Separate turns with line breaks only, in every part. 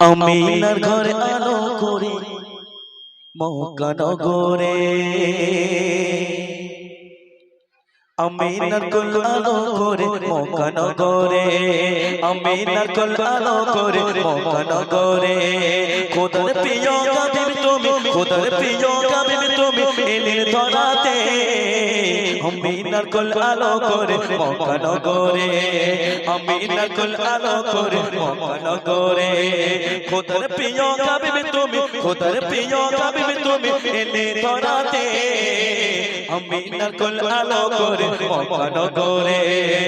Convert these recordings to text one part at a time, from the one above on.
আমিনার ঘরে আলো করে। মকানগরে আমিনার কল আলো করে মকানগরে আমিনার কল আলো করে মকানগরে খোদার প্রিয় খোদার প্রিয় গাবিব তুমি এলে ধরাতে আমিনার কুল আলো করে মকানগরে আমিনার কুল আলো করে মকানগরে খোদার প্রিয় গাবিব তুমি খোদার প্রিয় গাবিব তুমি এলে ধরাতে আমিনার কুল আলো করে মকানগরে আমিনার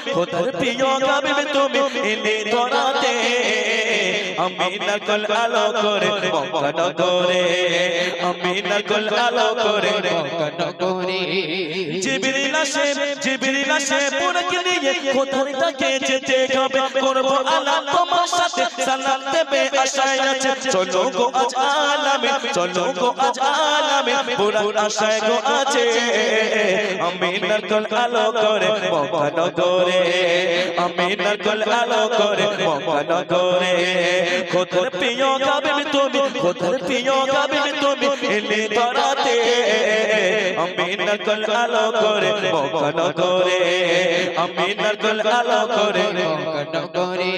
খোদার প্রিয় গাবে তুমি এনে ধরাতে আমি নকল আলো করে মকন করে আমি নকল আলো করে
মকনগরে
জিবরিল আসে জিবরিল আসে পুরকে নিয়ে খোদার ডাকে যেতে হবে? করব আল্লাহ তোমার সাথে। সালাম দেবে, আশায় আছে। চলো গো আজ আলামে, চলো গো আজ আলামে। পুরা আশায় গো আছে। আমিনার কুল আলো করে মকানগরে আমিনার কুল আলো করে প্রিয় গাবে তুমি? গাবে তুমি? এলে ধরাতে। আমিনার কুল আলো করে মকানগরে আমিনার কুল আলো করে
মকনগরে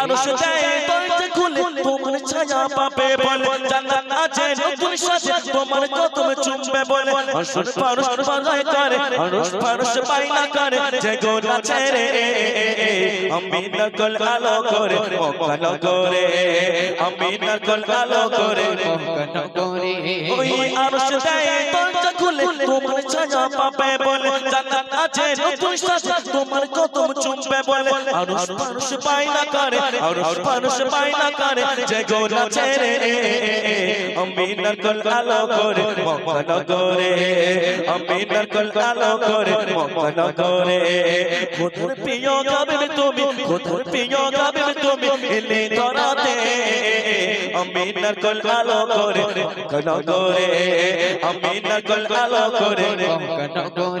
আরশ দেয় দরজা খুলে তোমার ছায়া পাবে বলে। জান্নাত আছে নতুন সাজে তোমার কদম চুমবে বলে। আরশ ফারশ বাজায় করে আরশ ফারশ বাইনা করে। যে গোনা ছেড়ে আমি নকল আলো করে মকান করে। আমি নকল আলো করে
মকনগরে
ওই আরশ দেয় দরজা খুলে তোমার ছায়া পাবে বলে, জান্নাত আছে, নতুন সাজে, তোমার কদম চুমবে বলে। আরশ ফারশ বাইনা করে, আরশ ফারশ বাইনা করে, যে গোনা ছেড়ে আমি নকল আলো করে মকান করে আমি নকল আলো করে মকান করে খোদার প্রিয় গাবে তুমি, খোদার প্রিয় গাবে তুমি, এলে ধরাতে আমি নকল আলো করে মকান করে আমি নকল আলো করে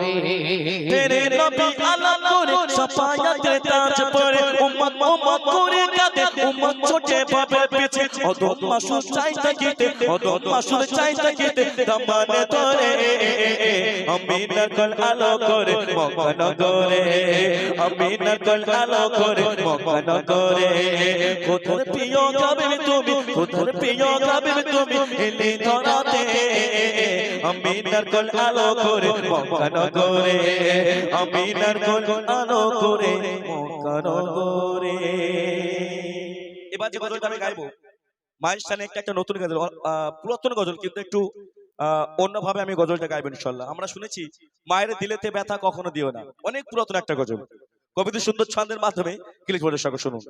মকনগরে
তেরে নবী আলা করে সফায়াতে তাজ পরে উম্মত উম্মত করে কাঁদে, উম্মত ছোটে বাবার পিছে অদম মাসুর চাই থাকিতে অদম মাসুর চাই থাকিতে দমানে ধরে আমি নকল আলো করে মকান করে আমি নকল আলো করে মকান করে খোদার প্রিয় গাবে তুমি খোদার প্রিয় গাবে তুমি, এলে ধরাতে আমি নকল আলো করে মকান করে আমি নকল আলো করে মকান করে এবার যে গজলটা আমি গাইবো, মায়ের স্থানে একটা একটা নতুন গজল পুরাতন গজল, কিন্তু একটু অন্যভাবে আমি গজলটা গাইবো, ইনশাল্লাহ। আমরা শুনেছি, মায়ের দিলেতে ব্যথা কখনো দিও না। অনেক পুরাতন একটা গজল। কবিদের সুন্দর ছন্দের মাধ্যমে ক্লিক করে সকল শুনুন।